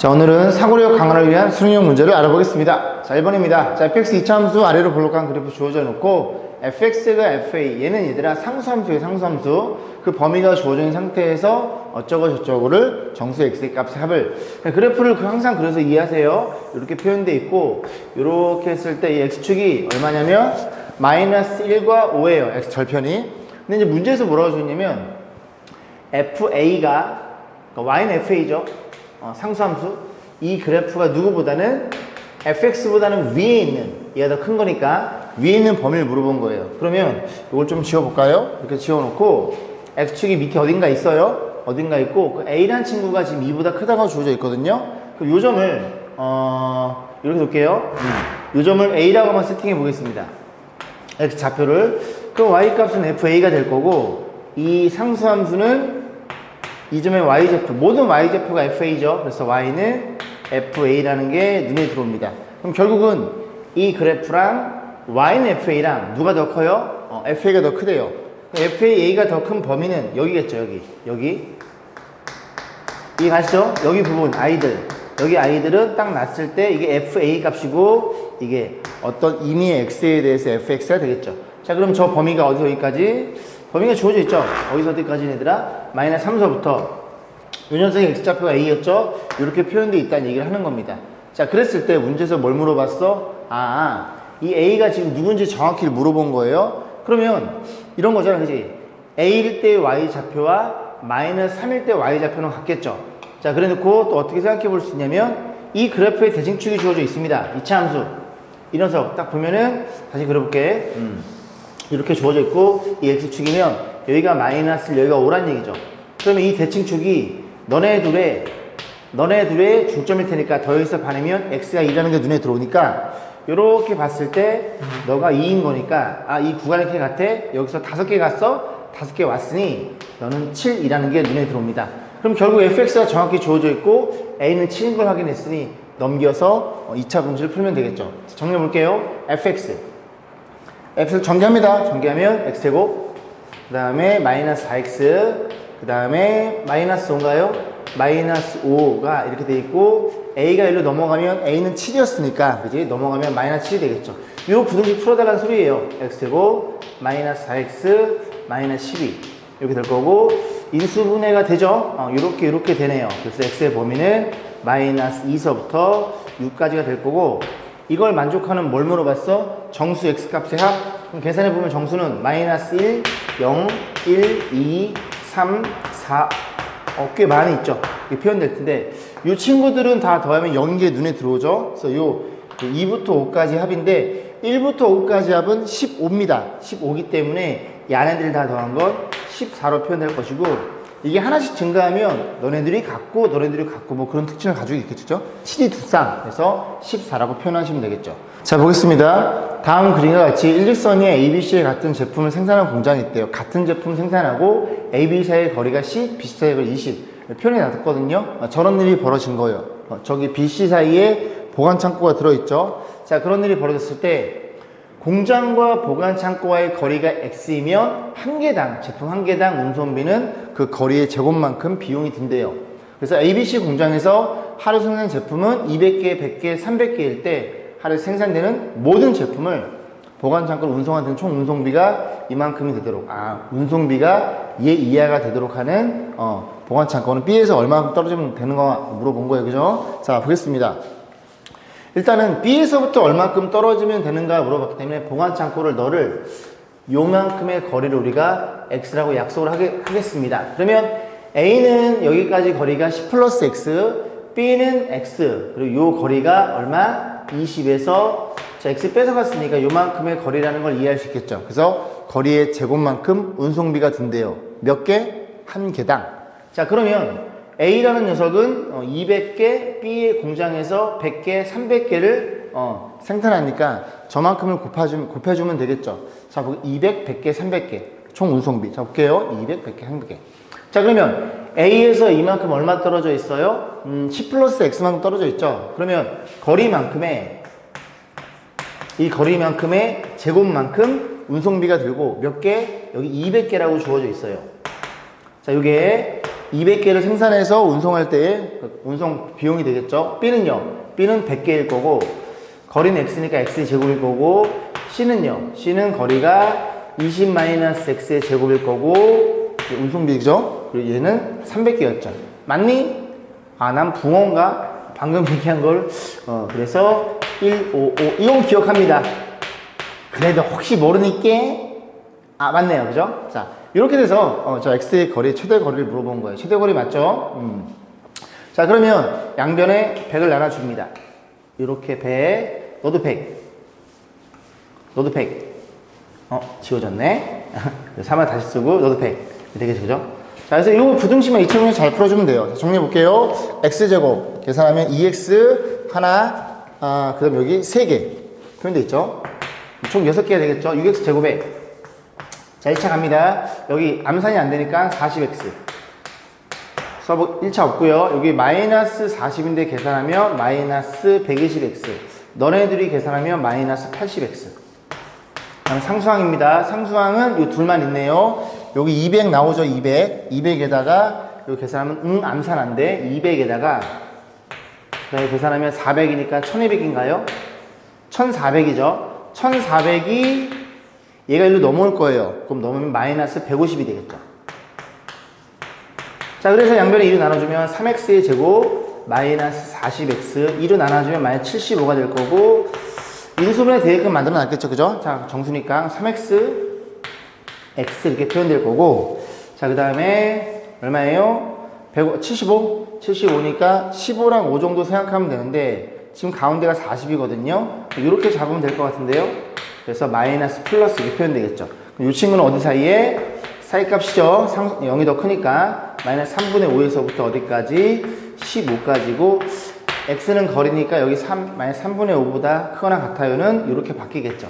자, 오늘은 사고력 강화를 위한 수능형 문제를 알아보겠습니다. 자, 1번입니다. 자, fx 이차함수 아래로 볼록한 그래프 주어져 놓고 fx가 fa, 얘는 얘들아 상수함수예요, 상수함수. 그 범위가 있는 상태에서 어쩌고 저쩌고를 정수 x의 값의 합을 그러니까 그래프를 그 항상 그려서 이해하세요. 이렇게 표현되어 있고 이렇게 했을 때 이 x축이 얼마냐면 마이너스 1과 5예요. x 절편이. 근데 이제 문제에서 뭐라고 줬냐면 FA가 그러니까 Y는 FA죠. 어, 상수함수. 이 그래프가 누구보다는 FX보다는 위에 있는 얘가 더 큰 거니까 위에 있는 범위를 물어본 거예요. 그러면 이걸 좀 지워볼까요? 이렇게 지워놓고 X축이 밑에 어딘가 있어요. 어딘가 있고 그 A란 친구가 지금 2보다 크다고 주어져 있거든요. 그럼 요 점을 어, 이렇게 놓을게요. 요 점을 A라고 한번 세팅해 보겠습니다. X 좌표를 그럼 Y 값은 FA가 될 거고 이 상수함수는 이 점의 y좌표 모든 y좌표가 fa죠. 그래서 y는 fa라는 게 눈에 들어옵니다. 그럼 결국은 이 그래프랑 y는 fa랑 누가 더 커요? 어, fa가 더 크대요. fa가 더 큰 범위는 여기겠죠 여기. 여기. 이해 가시죠? 여기 부분 아이들. 여기 아이들은 딱 났을 때 이게 fa 값이고 이게 어떤 임의의 x에 대해서 fx가 되겠죠. 자 그럼 저 범위가 어디서 어디까지? 범위가 주어져 있죠 어디서 어디까지 얘들아? 마이너스 3서부터 요 녀석의 x좌표가 a였죠 이렇게 표현되어 있다는 얘기를 하는 겁니다 자 그랬을 때 문제에서 뭘 물어봤어? 아 이 a가 지금 누군지 정확히 물어본 거예요 그러면 이런 거잖아 그지? a일 때 y좌표와 마이너스 3일 때 y좌표는 같겠죠 자 그래 놓고 또 어떻게 생각해 볼 수 있냐면 이 그래프에 대칭축이 주어져 있습니다 이차 함수 이 녀석 딱 보면은 다시 그려볼게 음. 이렇게 주어져 있고 이 x축이면 여기가 마이너스 여기가 5란 얘기죠. 그러면 이 대칭축이 너네 둘의 너네 둘의 중점일 테니까 더해서 반으면 x가 2라는 게 눈에 들어오니까 이렇게 봤을 때 너가 2인 거니까 아 이 구간이 이렇게 같아? 여기서 다섯 개 갔어? 다섯 개 왔으니 너는 7이라는 게 눈에 들어옵니다. 그럼 결국 fx가 정확히 주어져 있고 a는 7인 걸 확인했으니 넘겨서 2차 공식을 풀면 되겠죠. 정리해 볼게요. Fx f를 전개합니다. 전개하면 x제곱 그 다음에 마이너스 4x 그 다음에 마이너스 5인가요? 마이너스 5가 이렇게 돼 있고 a가 1로 넘어가면 a는 7이었으니까 그지? 넘어가면 마이너스 7이 되겠죠. 이 부등식 풀어달라는 소리예요. x제곱 마이너스 4x 마이너스 12 이렇게 될 거고 인수분해가 되죠. 어, 이렇게 이렇게 되네요. 그래서 x의 범위는 마이너스 2서부터 6까지가 될 거고 이걸 만족하는 뭘 물어봤어? 정수 x 값의 합. 그럼 계산해 보면 정수는 마이너스 1, 0, 1, 2, 3, 4. 어, 꽤 많이 있죠. 이게 표현될 텐데 이 친구들은 다 더하면 0인 게 눈에 들어오죠. 그래서 요 2부터 5까지 합인데 1부터 5까지 합은 15입니다. 15기 때문에 이 안에들 다 더한 건 14로 표현될 것이고 이게 하나씩 증가하면 너네들이 갖고 너네들이 갖고 뭐 그런 특징을 가지고 있겠죠 7이 두쌍 그래서 14라고 표현하시면 되겠죠. 자 보겠습니다. 다음 그림과 같이 일직선이 ABC의 같은 제품을 생산하는 공장이 있대요. 같은 제품 생산하고 AB 사이의 거리가 10, BC 사이의 거리 20 표현이 나왔거든요. 어, 저런 일이 벌어진 거예요. 어, 저기 BC 사이에 보관 창고가 들어있죠. 자 그런 일이 벌어졌을 때 공장과 보관 창고와의 거리가 X이면 한 개당, 제품 한 개당 운송비는 그 거리의 제곱만큼 비용이 든대요. 그래서 ABC 공장에서 하루 생산 제품은 200개, 100개, 300개일 때 하루 생산되는 모든 제품을 보관 창고로 운송하는 총 운송비가 이만큼이 되도록 아 운송비가 얘 이하가 되도록 하는 어, 보관 창고는 B에서 얼마만큼 떨어지면 되는 거 물어본 거예요, 그죠? 자 보겠습니다. 일단은 B에서부터 얼마큼 떨어지면 되는가 물어봤기 때문에 보관 창고를 너를 요만큼의 거리를 우리가 X라고 약속을 하게, 하겠습니다. 그러면 A는 여기까지 거리가 10 플러스 X, B는 X, 그리고 요 거리가 얼마? 20에서 자, X 뺏어갔으니까 요만큼의 거리라는 걸 이해할 수 있겠죠. 그래서 거리의 제곱만큼 운송비가 든대요. 몇 개? 한 개당. 자, 그러면 A라는 녀석은 200개, B의 공장에서 100개, 300개를 어, 생산하니까 저만큼을 곱해주면, 곱해주면 되겠죠. 자, 200, 100개, 300개. 총 운송비. 자, 볼게요. 200, 100개, 300개. 자, 그러면 A에서 이만큼 얼마 떨어져 있어요? 음, 10 플러스 X만큼 떨어져 있죠. 그러면 거리만큼의, 이 거리만큼의 제곱만큼 운송비가 들고 몇 개? 여기 200개라고 주어져 있어요. 자, 이게 200개를 생산해서 운송할 때의 그 운송 비용이 되겠죠. B는요. B는 100개일 거고 거리는 X니까 X의 제곱일 거고 C는요. C는 거리가 20-X의 제곱일 거고 운송비죠. 그리고 얘는 300개였죠. 맞니? 아, 난 붕어인가? 방금 얘기한 걸. 어, 그래서 1, 5, 5. 이건 기억합니다. 그래도 혹시 모르니까 아 맞네요 그죠 자 이렇게 돼서 어, 저 x의 거리 최대 거리를 물어본 거예요. 최대 거리 맞죠? 음. 자 그러면 양변에 100을 나눠줍니다. 이렇게 100 너도 100 너도 100 어 지워졌네. 3을 다시 쓰고 너도 100 되겠죠 그죠? 자 그래서 이거 부등식만 2차원에 잘 풀어주면 돼요. 자, 정리해 볼게요. X제곱 계산하면 2x 하나 아 그 다음 여기 3개. 표현돼 있죠? 총 6개 되겠죠? 6x 제곱에 자 1차 갑니다. 여기 암산이 안 되니까 40x 서브 1차 없고요. 여기 마이너스 40인데 계산하면 마이너스 120x 너네들이 계산하면 마이너스 80x 다음 상수항입니다. 상수항은 이 둘만 있네요. 여기 200 나오죠 200 200에다가 여기 계산하면 응 암산 안 돼. 200에다가. 그다음에 계산하면 400이니까 1200인가요? 1400이죠. 1400이 얘가 일로 넘어올 거예요. 그럼 넘으면 마이너스 150이 되겠죠. 자, 그래서 양변에 2로 나눠주면 3x의 제곱 마이너스 40x 2로 나눠주면 마이너스 75가 될 거고 인수분해 대입금 만들어 놨겠죠. 그죠? 자, 정수니까 3x x 이렇게 표현될 거고 자, 그 다음에 얼마예요? 100, 75? 75니까 15랑 5 정도 생각하면 되는데 지금 가운데가 40이거든요. 이렇게 잡으면 될 것 같은데요. 그래서 마이너스 플러스 이렇게 표현되겠죠. 이 친구는 어디 사이에? 사이값이죠. 상, 0이 더 크니까 마이너스 3분의 5에서부터 어디까지? 15까지고 x는 거리니까 여기 3, 마이너스 3분의 5보다 크거나 같아요는 이렇게 바뀌겠죠.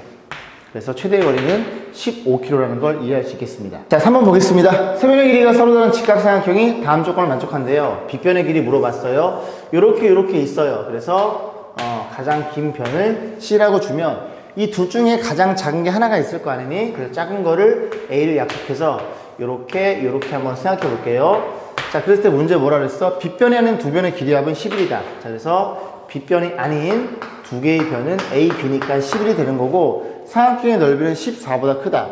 그래서 최대 거리는 15km라는 걸 이해할 수 있겠습니다. 자, 3번 보겠습니다. 세변의 길이가 서로 다른 직각삼각형이 다음 조건을 만족한대요. 빗변의 길이 물어봤어요. 요렇게 요렇게 있어요. 그래서 어, 가장 긴 변을 C라고 주면 이 둘 중에 가장 작은 게 하나가 있을 거 아니니? 그래서 작은 거를 A를 약속해서 요렇게 요렇게 한번 생각해 볼게요. 자, 그랬을 때 문제 뭐라 그랬어? 빗변에 하는 두 변의 길이 합은 11이다. 자, 그래서 빗변이 아닌 두 개의 변은 A, B니까 11이 되는 거고 삼각형의 넓이는 14보다 크다.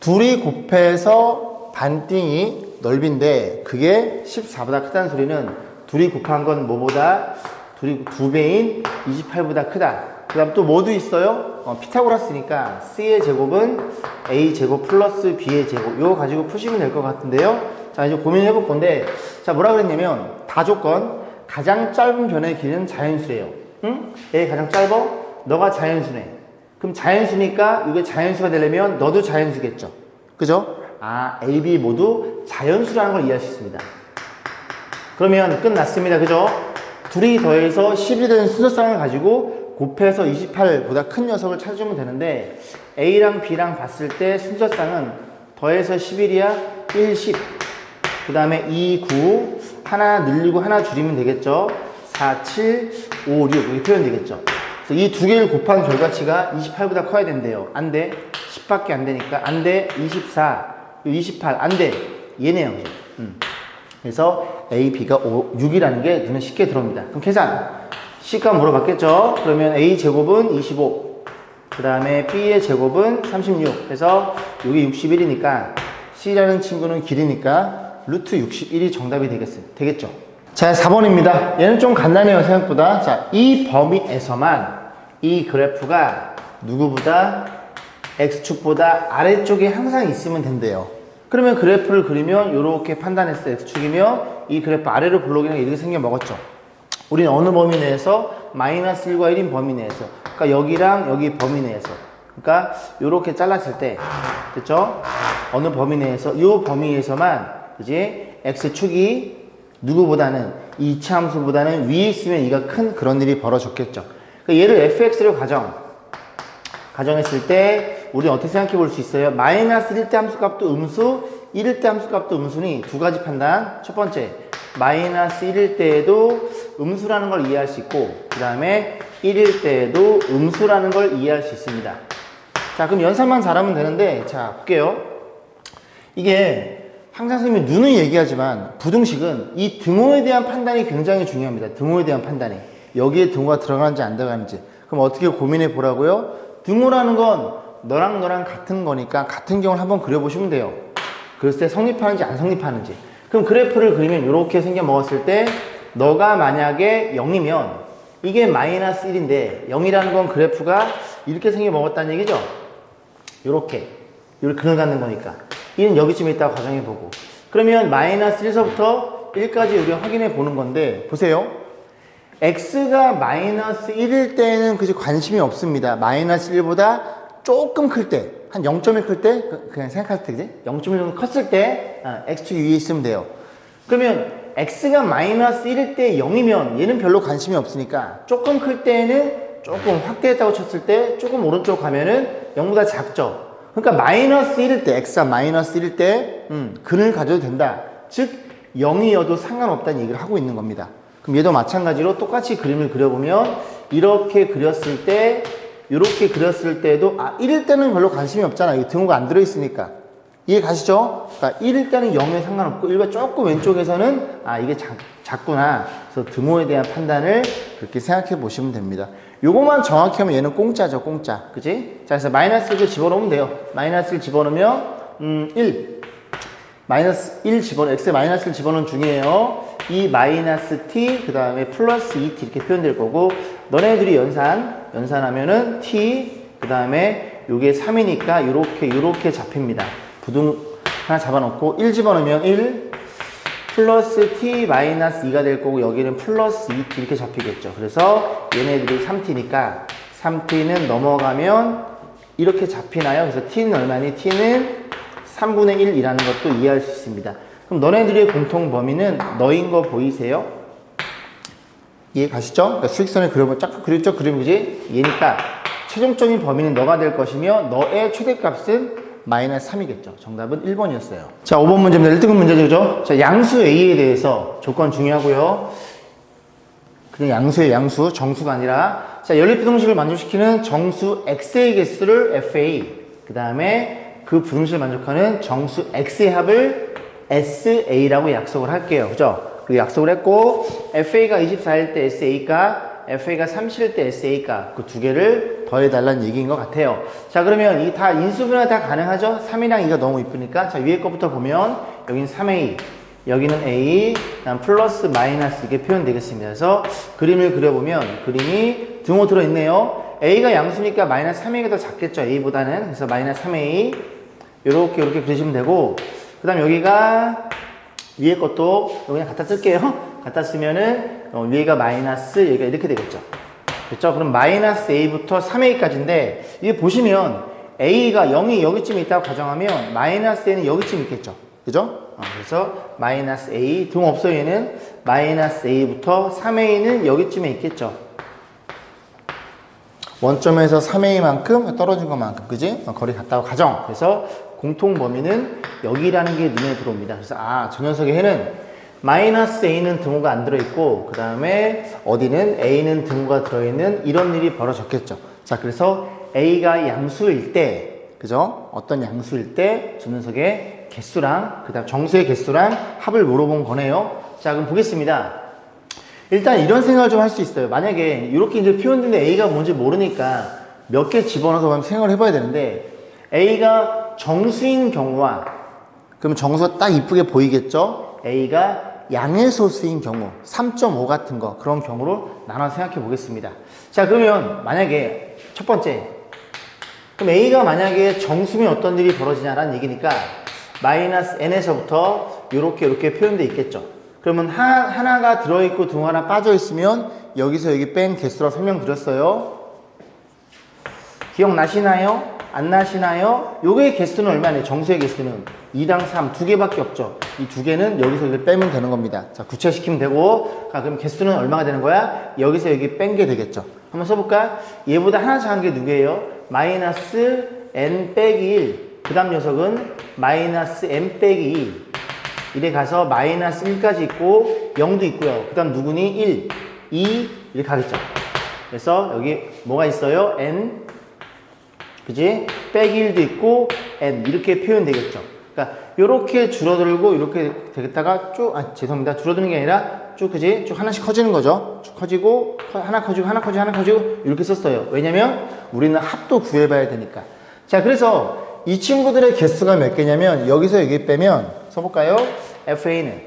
둘이 곱해서 반띵이 넓인데 그게 14보다 크다는 소리는 둘이 곱한 건 뭐보다 둘이 두 배인 28보다 크다. 그 다음 또 뭐도 있어요? 어, 피타고라스니까 C의 제곱은 A 제곱 플러스 B의 제곱. 이거 가지고 푸시면 될 것 같은데요. 자, 이제 고민해 볼 건데, 자, 뭐라 그랬냐면, 다조건, 가장 짧은 변의 길이는 자연수예요. 응? 얘 가장 짧아? 너가 자연수네. 그럼 자연수니까 이게 자연수가 되려면 너도 자연수겠죠. 그죠? 아, A, B 모두 자연수라는 걸 이해할 수 있습니다. 그러면 끝났습니다. 그죠? 둘이 더해서 10이 되는 순서쌍을 가지고 곱해서 28보다 큰 녀석을 찾으면 되는데 A랑 B랑 봤을 때 순서쌍은 더해서 11이야 1, 10. 그 다음에 2, 9. 하나 늘리고 하나 줄이면 되겠죠. 4, 7, 5, 6. 이렇게 표현되겠죠. 그래서 이 두 개를 곱한 결과치가 28보다 커야 된대요. 안 돼. 10밖에 안 되니까. 안 돼. 24, 28. 안 돼. 얘네요. 음. 그래서 A, B가 5, 6이라는 게 눈에 쉽게 들어옵니다. 그럼 계산. C값 물어봤겠죠? 그러면 A 제곱은 25. 그 다음에 B의 제곱은 36. 그래서 여기 61이니까 C라는 친구는 길이니까 루트 61이 정답이 되겠, 되겠죠? 자, 4번입니다. 얘는 좀 간단해요, 생각보다. 자, 이 범위에서만 이 그래프가 누구보다 X축보다 아래쪽에 항상 있으면 된대요. 그러면 그래프를 그리면 이렇게 판단했어요. X축이면 이 그래프 아래로 블록이랑 이렇게 생겨 먹었죠. 우리는 어느 범위 내에서 마이너스 1과 1인 범위 내에서 그러니까 여기랑 여기 범위 내에서 그러니까 이렇게 잘랐을 때 됐죠? 어느 범위 내에서 이 범위에서만 이제 x축이 누구보다는 이 이차함수보다는 위에 있으면 이가 큰 그런 일이 벌어졌겠죠. 그러니까 얘를 fx로 가정 가정했을 때 우리는 어떻게 생각해 볼 수 있어요? 마이너스 1대 함수값도 음수, 1일 때 함수값도 음수니 두 가지 판단. 첫 번째, 마이너스 1일 때에도 음수라는 걸 이해할 수 있고 그 다음에 1일 때에도 음수라는 걸 이해할 수 있습니다. 자, 그럼 연산만 잘하면 되는데 자, 볼게요. 이게 항상 선생님이 눈은 얘기하지만 부등식은 이 등호에 대한 판단이 굉장히 중요합니다. 등호에 대한 판단이. 여기에 등호가 들어가는지 안 들어가는지. 그럼 어떻게 고민해 보라고요? 등호라는 건 너랑 너랑 같은 거니까 같은 경우를 한번 그려보시면 돼요. 그랬을 때 성립하는지 안 성립하는지. 그럼 그래프를 그리면 이렇게 생겨 먹었을 때 너가 만약에 0이면 이게 마이너스 1인데 0이라는 건 그래프가 이렇게 생겨 먹었다는 얘기죠? 이렇게. 이렇게 그려가는 거니까. 1은 여기쯤에 있다고 가정해 보고. 그러면 마이너스 1서부터 1까지 우리가 확인해 보는 건데 보세요. X가 마이너스 1일 때는 그지 관심이 없습니다. 마이너스 1보다 조금 클 때 한 0.1 클 때 그냥 생각할 때 그지 0.1 정도 컸을 때 아, x축 위에 있으면 돼요 그러면 x가 마이너스 1일 때 0이면 얘는 별로 관심이 없으니까 조금 클 때는 조금 확대했다고 쳤을 때 조금 오른쪽 가면은 0보다 작죠. 그러니까 마이너스 1일 때 x가 마이너스 1일 때 음, 근을 가져도 된다. 즉 0이어도 상관없다는 얘기를 하고 있는 겁니다. 그럼 얘도 마찬가지로 똑같이 그림을 그려보면 이렇게 그렸을 때 이렇게 그렸을 때도 아 1일 때는 별로 관심이 없잖아. 이 등호가 안 들어있으니까. 이해 가시죠? 그러니까 1일 때는 0에 상관없고 1과 조금 왼쪽에서는 아 이게 작, 작구나. 그래서 등호에 대한 판단을 그렇게 생각해 보시면 됩니다. 요것만 정확히 하면 얘는 공짜죠, 공짜. 그지? 자, 그래서 마이너스 1을 집어넣으면 돼요. 마이너스 1 집어넣으면 음, 1. 마이너스 1 집어넣, x에 마이너스 1 집어넣은 중이에요. 이 마이너스 t, 그 다음에 플러스 2t 이렇게 표현될 거고, 너네들이 연산, 연산하면은 t, 그 다음에 요게 3이니까 요렇게, 요렇게 잡힙니다. 부등 하나 잡아놓고, 1 집어넣으면 1, 플러스 t 마이너스 2가 될 거고, 여기는 플러스 2t 이렇게 잡히겠죠. 그래서 얘네들이 3t니까, 3t는 넘어가면 이렇게 잡히나요? 그래서 t는 얼마니? t는 3분의 1이라는 것도 이해할 수 있습니다. 그럼 너네들의 공통 범위는 너인 거 보이세요? 이해 가시죠? 그러니까 수익선을 그려보 쫙 그렸죠? 그림 그지? 얘니까 최종적인 범위는 너가 될 것이며 너의 최대값은 마이너스 3이겠죠. 정답은 1번이었어요. 자, 5번 문제입니다. 1등급 문제죠. 자, 양수 A에 대해서 조건 중요하고요. 그냥 양수의 양수, 정수가 아니라 자, 연립부등식을 만족시키는 정수 X의 개수를 FA 그 다음에 그 부등식을 만족하는 정수 X의 합을 SA라고 약속을 할게요. 그죠? 그 약속을 했고 FA가 24일 때 SA가 FA가 30일 때 SA가 그 두 개를 더해달라는 얘기인 것 같아요. 자 그러면 이 다 인수분해 다 가능하죠? 3이랑 2가 너무 이쁘니까 자 위에 거부터 보면 여기는 3A 여기는 A 그다음 플러스 마이너스 이게 표현되겠습니다. 그래서 그림을 그려보면 그림이 등호 들어있네요. A가 양수니까 마이너스 3A가 더 작겠죠. A보다는 그래서 마이너스 3A 이렇게 이렇게 그리시면 되고 그 다음 여기가 위에 것도 그냥 갖다 쓸게요. 갖다 쓰면은 어, 위에가 마이너스 여기가 이렇게 되겠죠. 됐죠? 그럼 마이너스 A부터 3A까지인데 이게 보시면 A가 0이 여기쯤에 있다고 가정하면 마이너스 A는 여기쯤 있겠죠. 그죠? 어, 그래서 마이너스 A 등 없어 얘는 마이너스 A부터 3A는 여기쯤에 있겠죠. 원점에서 3A만큼 떨어진 것만큼 그지? 어, 거리 같다고 가정. 그래서 공통 범위는 여기라는 게 눈에 들어옵니다. 그래서 아, 저 녀석의 해는 마이너스 A는 등호가 안 들어있고 그 다음에 어디는 A는 등호가 들어있는 이런 일이 벌어졌겠죠. 자, 그래서 A가 양수일 때 그죠? 어떤 양수일 때 저 녀석의 개수랑 그 다음 정수의 개수랑 합을 물어본 거네요. 자, 그럼 보겠습니다. 일단 이런 생각을 좀 할 수 있어요. 만약에 이렇게 이제 표현된데 A가 뭔지 모르니까 몇 개 집어넣어서 한번 생각을 해봐야 되는데 A가 정수인 경우와 그러면 정수가 딱 이쁘게 보이겠죠? A가 양의 소수인 경우 3.5 같은 거 그런 경우로 나눠 생각해 보겠습니다. 자 그러면 만약에 첫 번째 그럼 A가 만약에 정수면 어떤 일이 벌어지냐라는 얘기니까 마이너스 n에서부터 이렇게 이렇게 표현돼 있겠죠. 그러면 하나, 하나가 들어있고 등 하나 빠져있으면 여기서 여기 뺀 개수라고 설명드렸어요. 기억나시나요? 안 나시나요? 요게 개수는 얼마냐? 정수의 개수는 2랑 3두 개밖에 없죠. 이 두 개는 여기서 여기 빼면 되는 겁니다. 자, 구체시키면 되고, 자, 그럼 개수는 얼마가 되는 거야? 여기서 여기 뺀 게 되겠죠. 한번 써볼까? 얘보다 하나 작은 게 누구예요? 마이너스 n 빼기 1. 그 다음 녀석은 마이너스 m 빼기 2. 이래 가서 마이너스 1까지 있고 0도 있고요. 그 다음 누구니? 1, 2 이렇게 가겠죠. 그래서 여기 뭐가 있어요? n 그지? 빼기 1도 있고 n 이렇게 표현되겠죠. 그러니까 이렇게 줄어들고 이렇게 되겠다가 쭉, 아, 죄송합니다. 줄어드는 게 아니라 쭉, 그지? 쭉 하나씩 커지는 거죠. 쭉 커지고, 커- 하나 커지고, 하나 커지고, 하나 커지고, 이렇게 썼어요. 왜냐면 우리는 합도 구해봐야 되니까. 자, 그래서 이 친구들의 개수가 몇 개냐면 여기서 여기 빼면 써볼까요? FA는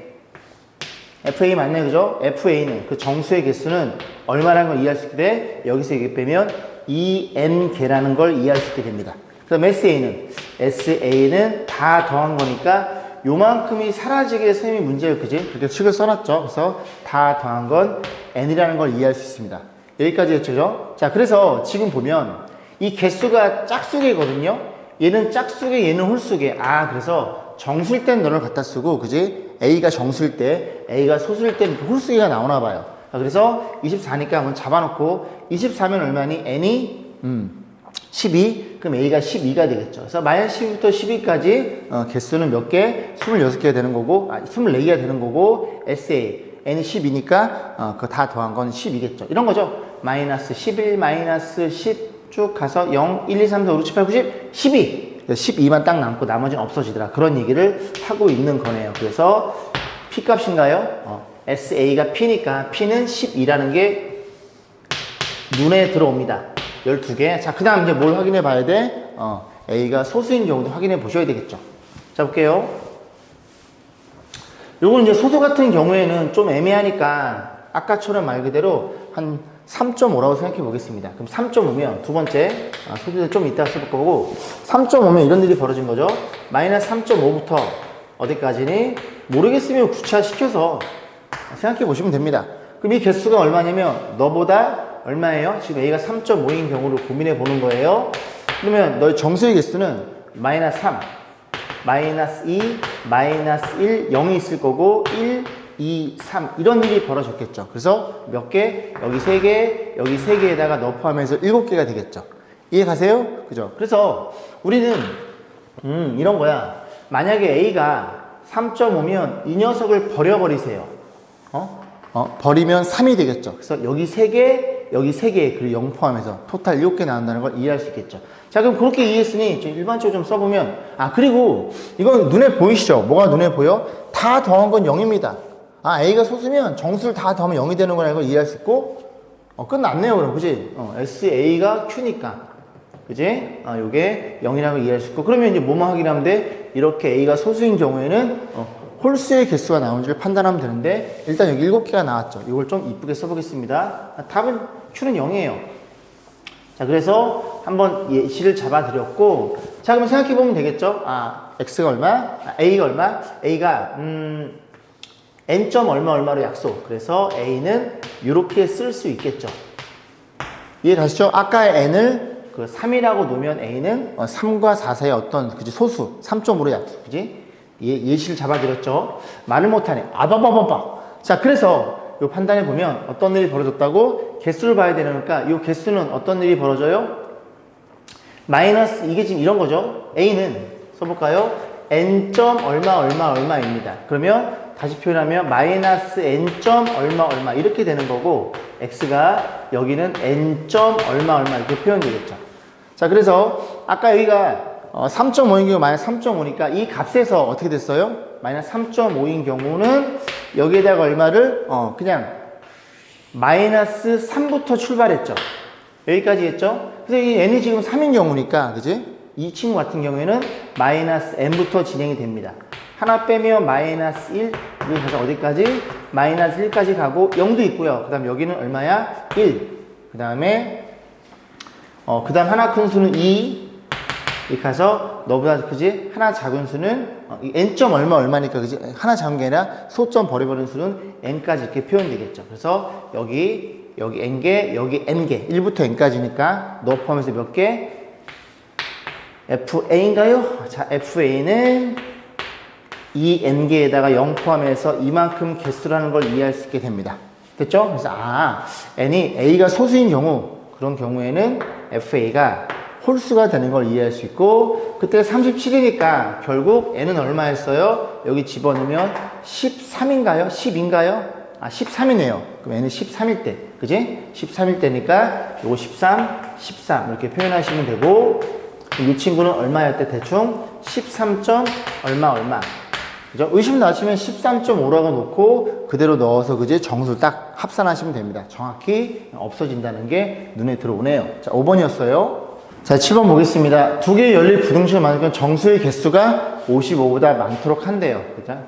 FA 맞네 그죠? FA는 그 정수의 개수는 얼마라는 걸 이해할 수 있게 돼 여기서 여기 빼면 2n개라는 걸 이해할 수 있게 됩니다. 그다음 SA는 SA는 다 더한 거니까 요만큼이 사라지게 쌤이 문제를 그지? 그렇게 식을 써놨죠. 그래서 다 더한 건 n이라는 걸 이해할 수 있습니다. 여기까지였죠? 자 그래서 지금 보면 이 개수가 짝수개거든요. 얘는 짝수개 얘는 홀수개 아 그래서 정수일 땐 너를 갖다 쓰고 그지? A가 정수일 때 A가 소수일 때 홀수개가 나오나 봐요. 자, 그래서 24니까 한번 잡아놓고 24면 얼마니 N이 음, 12 그럼 A가 12가 되겠죠 그래서 마이너스 12부터 12까지 어, 개수는 몇 개? 26개가 되는 거고 아 24개가 되는 거고 SA N이 12니까 어, 그거 다 더한 건 12겠죠 이런 거죠 마이너스 11 마이너스 10 쭉 가서 0, 1, 2, 3, 4, 5, 6, 7, 8, 9, 10, 12. 12만 딱 남고 나머지는 없어지더라. 그런 얘기를 하고 있는 거네요. 그래서 P 값인가요? 어, SA가 P니까 P는 12라는 게 눈에 들어옵니다. 12개. 자, 그 다음 이제 뭘 확인해 봐야 돼? 어, A가 소수인 경우도 확인해 보셔야 되겠죠. 자, 볼게요. 요건 이제 소수 같은 경우에는 좀 애매하니까 아까처럼 말 그대로 한 3.5라고 생각해 보겠습니다. 그럼 3.5면 두 번째 아, 소수들 좀 이따 써볼 거고 3.5면 이런 일이 벌어진 거죠. 마이너스 3.5부터 어디까지니 모르겠으면 구차시켜서 생각해 보시면 됩니다. 그럼 이 개수가 얼마냐면 너보다 얼마예요? 지금 A가 3.5인 경우를 고민해 보는 거예요. 그러면 너의 정수의 개수는 마이너스 3, 마이너스 2, 마이너스 1, 0이 있을 거고 1, 2, 3 이런 일이 벌어졌겠죠. 그래서 몇 개? 여기 3개, 여기 3개에다가 너 포함해서 7개가 되겠죠. 이해 가세요? 그죠? 그래서 우리는 음 이런 거야. 만약에 A가 3.5면 이 녀석을 버려버리세요. 어? 어, 버리면 3이 되겠죠. 그래서 여기 3개, 여기 3개, 그리고 0 포함해서 토탈 7개 나온다는 걸 이해할 수 있겠죠. 자, 그럼 그렇게 이해했으니 좀 일반적으로 좀 써보면, 아, 그리고 이건 눈에 보이시죠? 뭐가 눈에 보여? 다 더한 건 0입니다. 아, A가 소수면 정수를 다 더하면 0이 되는 거라는 걸 이해할 수 있고, 어, 끝났네요, 그럼. 그지? 어, SA가 Q니까. 그지? 아, 요게 0이라는 걸 이해할 수 있고, 그러면 이제 뭐만 확인하면 돼? 이렇게 A가 소수인 경우에는, 어, 홀수의 개수가 나온지를 판단하면 되는데 일단 여기 7개가 나왔죠. 이걸 좀 이쁘게 써보겠습니다. 아, 답은 Q는 0이에요. 자 그래서 한번 예시를 잡아드렸고 자 그럼 생각해보면 되겠죠. 아 X가 얼마? 아, A가 얼마? A가 음 N 점 얼마 얼마로 약속. 그래서 A는 이렇게 쓸 수 있겠죠. 이해 가시죠? 아까의 N을 그 3이라고 놓으면 A는 어, 3과 4 사이의 어떤 그지 소수 3.5로 약속. 그지? 예, 예시를 잡아드렸죠. 말을 못하네. 아바바바바. 자, 그래서 요 판단해 보면 어떤 일이 벌어졌다고 개수를 봐야 되니까 요 개수는 어떤 일이 벌어져요? 마이너스 이게 지금 이런 거죠. A는 써볼까요? n 점 얼마 얼마 얼마입니다. 그러면 다시 표현하면 마이너스 n 점 얼마 얼마 이렇게 되는 거고 x가 여기는 n 점 얼마 얼마 이렇게 표현되겠죠. 자, 그래서 아까 여기가 어, 3.5인 경우 마이너스 3.5니까 이 값에서 어떻게 됐어요? 마이너스 3.5인 경우는 여기에다가 얼마를 어, 그냥 마이너스 3부터 출발했죠. 여기까지 했죠. 그래서 이 n이 지금 3인 경우니까 그지? 이 친구 같은 경우에는 마이너스 n부터 진행이 됩니다. 하나 빼면 마이너스 1, 여기 가서 어디까지? 마이너스 1까지 가고 0도 있고요. 그 다음 여기는 얼마야? 1. 그 다음에 어, 그 다음 하나 큰 수는 2. 이렇게 가서 너보다 크지? 하나 작은 수는 어, 이 n점 얼마 얼마니까 그지? 하나 작은 게 아니라 소점 버려버린 수는 n까지 이렇게 표현되겠죠. 그래서 여기 여기 n개 여기 n개 1부터 n까지니까 너 포함해서 몇 개? FA인가요? 자 FA는 이 n개에다가 0 포함해서 이만큼 개수라는 걸 이해할 수 있게 됩니다. 됐죠? 그래서 아 n이 a가 소수인 경우 그런 경우에는 FA가 홀수가 되는 걸 이해할 수 있고 그때 37이니까 결국 n은 얼마였어요? 여기 집어넣으면 13인가요? 10인가요? 아 13이네요. 그럼 n은 13일 때 그지? 13일 때니까 요거 13, 13 이렇게 표현하시면 되고 이 친구는 얼마였대? 대충 13. 점 얼마 얼마. 그죠? 의심 나시면 13.5라고 놓고 그대로 넣어서 그지 정수를 딱 합산하시면 됩니다. 정확히 없어진다는 게 눈에 들어오네요. 자, 5번이었어요. 자, 7번 보겠습니다. 두 개의 연립 부등식을 만들면 정수의 개수가 55보다 많도록 한대요. 그죠?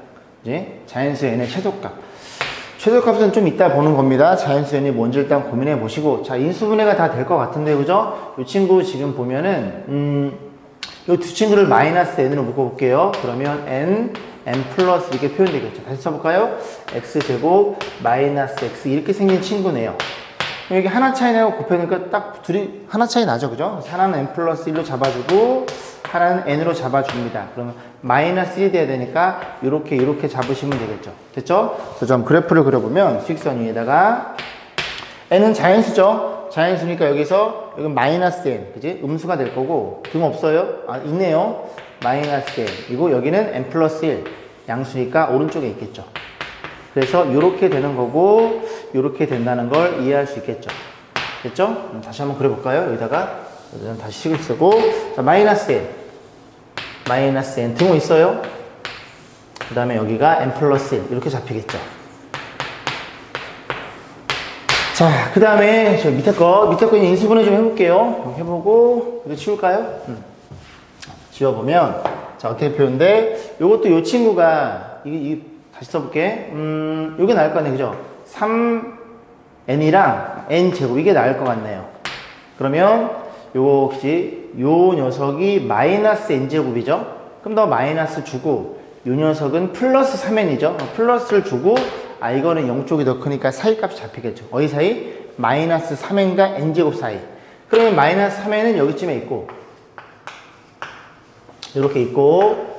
이제 자연수 n의 최소값. 최소값은 좀 이따 보는 겁니다. 자연수 n이 뭔지 일단 고민해 보시고. 자, 인수분해가 다 될 것 같은데, 그죠? 이 친구 지금 보면은, 음, 이 두 친구를 마이너스 n으로 묶어볼게요. 그러면 n, n 플러스 이렇게 표현되겠죠. 다시 써볼까요? x제곱 마이너스 x 이렇게 생긴 친구네요. 여기 하나 차이 나고 곱해니까 딱 둘이 하나 차이 나죠. 그죠? 하나는 n 플러스 1로 잡아주고 하나는 n으로 잡아줍니다. 그러면 마이너스 1이 돼야 되니까 이렇게 이렇게 잡으시면 되겠죠. 됐죠? 그래서 좀 그래프를 그려보면 수익선 위에다가 n은 자연수죠. 자연수니까 여기서 여기 마이너스 n, 그지? 음수가 될 거고 등 없어요? 아 있네요. 마이너스 n. 이고 여기는 n 플러스 1 양수니까 오른쪽에 있겠죠. 그래서 이렇게 되는 거고 이렇게 된다는 걸 이해할 수 있겠죠. 됐죠? 음, 다시 한번 그려볼까요? 여기다가 다시 식을 쓰고 자, 마이너스 n 마이너스 n 등호 있어요? 그 다음에 여기가 n 플러스 1 이렇게 잡히겠죠. 자, 그 다음에 저 밑에 거, 밑에 거 인수분해 좀 해볼게요. 해보고, 이거 치울까요? 음. 지워보면, 자, 어떻게 표현돼? 요것도 요 친구가, 이게, 이 다시 써볼게. 음, 요게 나을 거 같네, 그죠? 3n이랑 n제곱, 이게 나을 것 같네요. 그러면, 요거, 그지? 요 녀석이 마이너스 n제곱이죠? 그럼 너 마이너스 주고, 요 녀석은 플러스 3n이죠? 플러스를 주고, 아, 이거는 0쪽이 더 크니까 사이값이 잡히겠죠. 어디 사이? 마이너스 3n과 n제곱 사이. 그러면 마이너스 3n은 여기쯤에 있고, 이렇게 있고,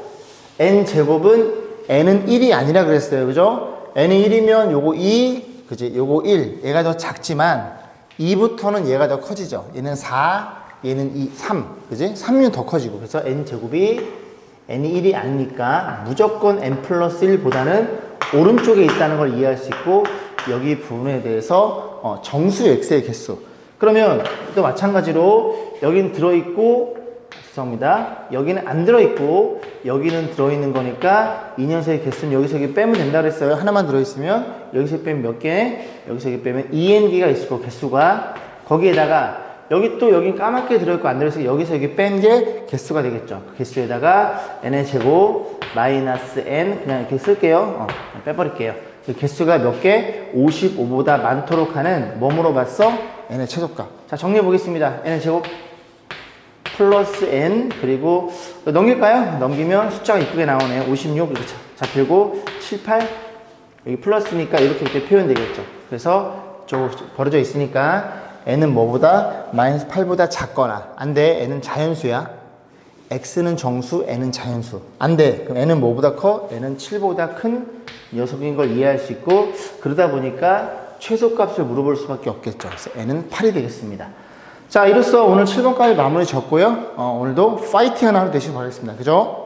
n제곱은 n은 1이 아니라 그랬어요. 그죠? n이 1이면 요거 2, 그지? 요거 1. 얘가 더 작지만, 2부터는 얘가 더 커지죠. 얘는 4, 얘는 2, 3. 그지? 3은 더 커지고. 그래서 n제곱이 n이 1이 아니니까 무조건 n 플러스 1보다는 오른쪽에 있다는 걸 이해할 수 있고 여기 부분에 대해서 어, 정수 x의 개수 그러면 또 마찬가지로 여기는 들어있고 죄송합니다 여기는 안 들어있고 여기는 들어있는 거니까 이 녀석의 개수는 여기서 여기 빼면 된다 그랬어요 하나만 들어있으면 여기서 빼면 몇 개? 여기서 여기 빼면 2n개가 있을 거 개수가 거기에다가 여기 또 여기 까맣게 들어있고 안 들어있어 여기서 여기 뺀 게 개수가 되겠죠. 그 개수에다가 n의 제곱 마이너스 n 그냥 이렇게 쓸게요. 어, 빼버릴게요. 그 개수가 몇 개? 55보다 많도록 하는 뭐 물어봤어? n의 최소값. 자 정리해 보겠습니다. n의 제곱 플러스 n 그리고 넘길까요? 넘기면 숫자가 이쁘게 나오네요. 56 이렇게 자- 잡히고 7, 8 여기 플러스니까 이렇게 이렇게 표현되겠죠. 그래서 저 벌어져 있으니까 n은 뭐보다 마이너스 8보다 작거나 안 돼. n은 자연수야. x는 정수, n은 자연수. 안 돼. 그럼 n은 뭐보다 커? n은 7보다 큰 녀석인 걸 이해할 수 있고 그러다 보니까 최소값을 물어볼 수밖에 없겠죠. 그래서 n은 8이 되겠습니다. 자, 이로써 오늘 7번까지 마무리 졌고요. 어, 오늘도 파이팅 하나 되시길 바라겠습니다. 그죠?